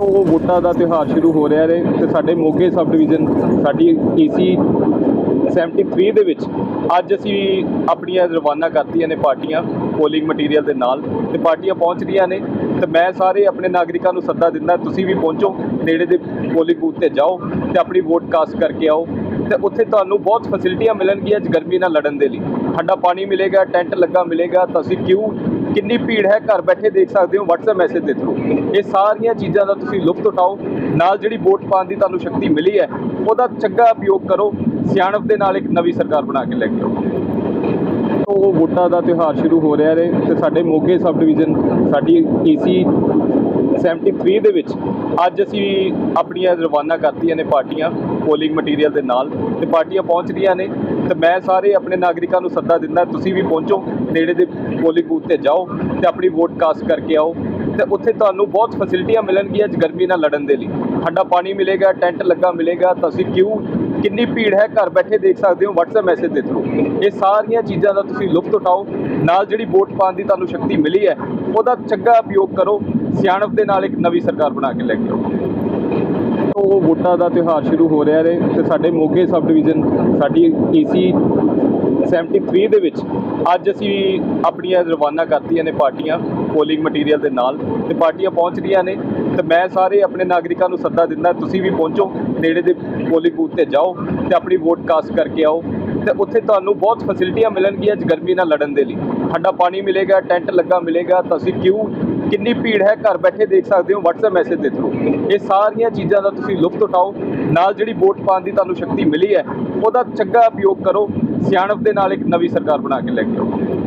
ਤੋਂ ਵੋਟਾਂ ਦਾ ਤਿਉਹਾਰ ਸ਼ੁਰੂ ਹੋ ਰਿਹਾ ਹੈ ਤੇ ਸਾਡੇ ਮੋਗੇ ਸਬ ਡਿਵੀਜ਼ਨ, ਸਾਡੀ ਈਸੀ 73 ਦੇ ਵਿੱਚ ਅੱਜ ਅਸੀਂ ਆਪਣੀਆਂ ਰਵਾਨਾ ਕਰਤੀਆਂ ਨੇ ਪਾਰਟੀਆਂ ਪੋਲਿੰਗ ਮਟੀਰੀਅਲ ਦੇ ਨਾਲ ਤੇ ਪਾਰਟੀਆਂ ਪਹੁੰਚ ਰਹੀਆਂ ਨੇ ਤੇ ਮੈਂ ਸਾਰੇ ਆਪਣੇ ਨਾਗਰਿਕਾਂ ਨੂੰ ਸੱਦਾ ਦਿੰਦਾ, ਤੁਸੀਂ ਵੀ ਪਹੁੰਚੋ, ਨੇੜੇ ਦੇ ਪੋਲਿੰਗ ਬੂਥ ਤੇ ਜਾਓ ਤੇ ਆਪਣੀ ਵੋਟ ਕਾਸਟ ਕਰਕੇ ਆਓ ਤੇ ਉੱਥੇ ਤੁਹਾਨੂੰ ਬਹੁਤ ਫੈਸਿਲਿਟੀਆਂ ਮਿਲਣਗੀਆਂ ਅੱਜ ਗਰਮੀ ਨਾਲ ਲੜਨ ਦੇ ਲਈ। ਠੰਡਾ ਪਾਣੀ ਮਿਲੇਗਾ ਟੈਂਟ ਲੱਗਾ ਮਿਲੇਗਾ ਤੁਸੀਂ ਕਿਉਂ ਕਿੰਨੀ ਭੀੜ ਹੈ, ਘਰ ਬੈਠੇ ਦੇਖ ਸਕਦੇ ਹੋ WhatsApp ਮੈਸੇਜ ਦੇ ਥਰੂ ਇਹ ਸਾਰੀਆਂ ਚੀਜ਼ਾਂ ਦਾ ਤੁਸੀਂ ਲੁਫਤ ਉਠਾਓ, ਨਾਲ ਜਿਹੜੀ ਵੋਟ ਪਾਉਣ ਦੀ ਤੁਹਾਨੂੰ ਸ਼ਕਤੀ ਮਿਲੀ ਹੈ, ਉਹਦਾ ਚੰਗਾ ਉਪਯੋਗ ਕਰੋ, ਸਿਆਣਪ ਦੇ ਨਾਲ ਇੱਕ ਨਵੀਂ ਸਰਕਾਰ ਬਣਾ ਕੇ ਲੈ ਕੇ ਆਓ। ਉਹ ਵੋਟਾਂ ਦਾ ਤਿਉਹਾਰ ਸ਼ੁਰੂ ਹੋ ਰਿਹਾ ਹੈ ਤੇ ਸਾਡੇ ਮੋਗੇ ਸਬ ਡਿਵੀਜ਼ਨ ਸਾਡੀ ਈਸੀ 73 ਦੇ ਵਿੱਚ ਅੱਜ ਅਸੀਂ ਆਪਣੀਆਂ ਰਵਾਨਾ ਕਰਤੀਆਂ ਨੇ ਪਾਰਟੀਆਂ ਪੋਲਿੰਗ ਮਟੀਰੀਅਲ ਦੇ ਨਾਲ ਤੇ ਪਾਰਟੀਆਂ ਪਹੁੰਚ ਰਹੀਆਂ ਨੇ ਤੇ ਮੈਂ ਸਾਰੇ ਆਪਣੇ ਨਾਗਰਿਕਾਂ ਨੂੰ ਸੱਦਾ ਦਿੰਦਾ, ਤੁਸੀਂ ਵੀ ਪਹੁੰਚੋ, ਨੇੜੇ ਦੇ ਪੋਲਿੰਗ ਬੂਥ ਤੇ ਜਾਓ ਤੇ ਆਪਣੀ ਵੋਟ ਕਾਸਟ ਕਰਕੇ ਆਓ ਤੇ ਉੱਥੇ ਤੁਹਾਨੂੰ ਬਹੁਤ ਫੈਸਿਲਿਟੀਆਂ ਮਿਲਣਗੀਆਂ ਅੱਜ ਗਰਮੀ ਨਾਲ ਲੜਨ ਦੇ ਲਈ। ਠੰਡਾ ਪਾਣੀ ਮਿਲੇਗਾ, ਟੈਂਟ ਲੱਗਾ ਮਿਲੇਗਾ ਤੁਸੀਂ ਕਿਉਂ ਕਿੰਨੀ ਭੀੜ ਹੈ, ਘਰ ਬੈਠੇ ਦੇਖ ਸਕਦੇ ਹੋ, WhatsApp ਮੈਸੇਜ ਦੇ ਥਰੂ ਇਹ ਸਾਰੀਆਂ ਚੀਜ਼ਾਂ ਦਾ ਤੁਸੀਂ ਲੁਫਤ ਉਠਾਓ, ਨਾਲ ਜਿਹੜੀ ਵੋਟ ਪਾਉਣ ਦੀ ਤੁਹਾਨੂੰ ਸ਼ਕਤੀ ਮਿਲੀ ਹੈ, ਉਹਦਾ ਚੰਗਾ ਉਪਯੋਗ ਕਰੋ। ਸਿਆਣਪ ਦੇ ਨਾਲ ਇੱਕ ਨਵੀਂ ਸਰਕਾਰ ਬਣਾ ਕੇ ਲੈ ਕੇ ਆਓ। ਤੋਂ ਵੋਟਾਂ ਦਾ ਤਿਉਹਾਰ ਸ਼ੁਰੂ ਹੋ ਰਿਹਾ ਹੈ ਤੇ ਸਾਡੇ ਮੋਗੇ ਸਬ ਡਿਵੀਜ਼ਨ, ਸਾਡੀ ਈਸੀ 73 ਦੇ ਵਿੱਚ ਅੱਜ ਅਸੀਂ ਆਪਣੀਆਂ ਰਵਾਨਾ ਕਰਤੀਆਂ ਨੇ ਪਾਰਟੀਆਂ, ਪੋਲਿੰਗ ਮਟੀਰੀਅਲ ਦੇ ਨਾਲ ਤੇ ਪਾਰਟੀਆਂ ਪਹੁੰਚ ਰਹੀਆਂ ਨੇ ਤੇ ਮੈਂ ਸਾਰੇ ਆਪਣੇ ਨਾਗਰਿਕਾਂ ਨੂੰ ਸੱਦਾ ਦਿੰਦਾ, ਤੁਸੀਂ ਵੀ ਪਹੁੰਚੋ, ਨੇੜੇ ਦੇ ਪੋਲਿੰਗ ਬੂਥ ਤੇ ਜਾਓ ਤੇ ਆਪਣੀ ਵੋਟ ਕਾਸਟ ਕਰਕੇ ਆਓ ਤੇ ਉੱਥੇ ਤੁਹਾਨੂੰ ਬਹੁਤ ਫੈਸਿਲਿਟੀਆਂ ਮਿਲਣਗੀਆਂ ਅੱਜ ਗਰਮੀ ਨਾਲ ਲੜਨ ਦੇ ਲਈ। ਠੰਡਾ ਪਾਣੀ ਮਿਲੇਗਾ, ਟੈਂਟ ਲੱਗਾ ਮਿਲੇਗਾ ਤੁਸੀਂ ਕਿਉਂ ਕਿੰਨੀ ਭੀੜ ਹੈ, ਘਰ ਬੈਠੇ ਦੇਖ ਸਕਦੇ ਹੋ, WhatsApp ਮੈਸੇਜ ਦੇ ਥਰੂ ਇਹ ਸਾਰੀਆਂ ਚੀਜ਼ਾਂ ਦਾ ਤੁਸੀਂ ਲੁਫਤ ਉਠਾਓ, ਨਾਲ ਜਿਹੜੀ ਵੋਟ ਪਾਉਣ ਦੀ ਤੁਹਾਨੂੰ ਸ਼ਕਤੀ ਮਿਲੀ ਹੈ, ਉਹਦਾ ਚੰਗਾ ਉਪਯੋਗ ਕਰੋ, ਸਿਆਣਪ ਦੇ ਨਾਲ ਇੱਕ ਨਵੀਂ ਸਰਕਾਰ ਬਣਾ ਕੇ ਲੈ ਕੇ ਆਓ।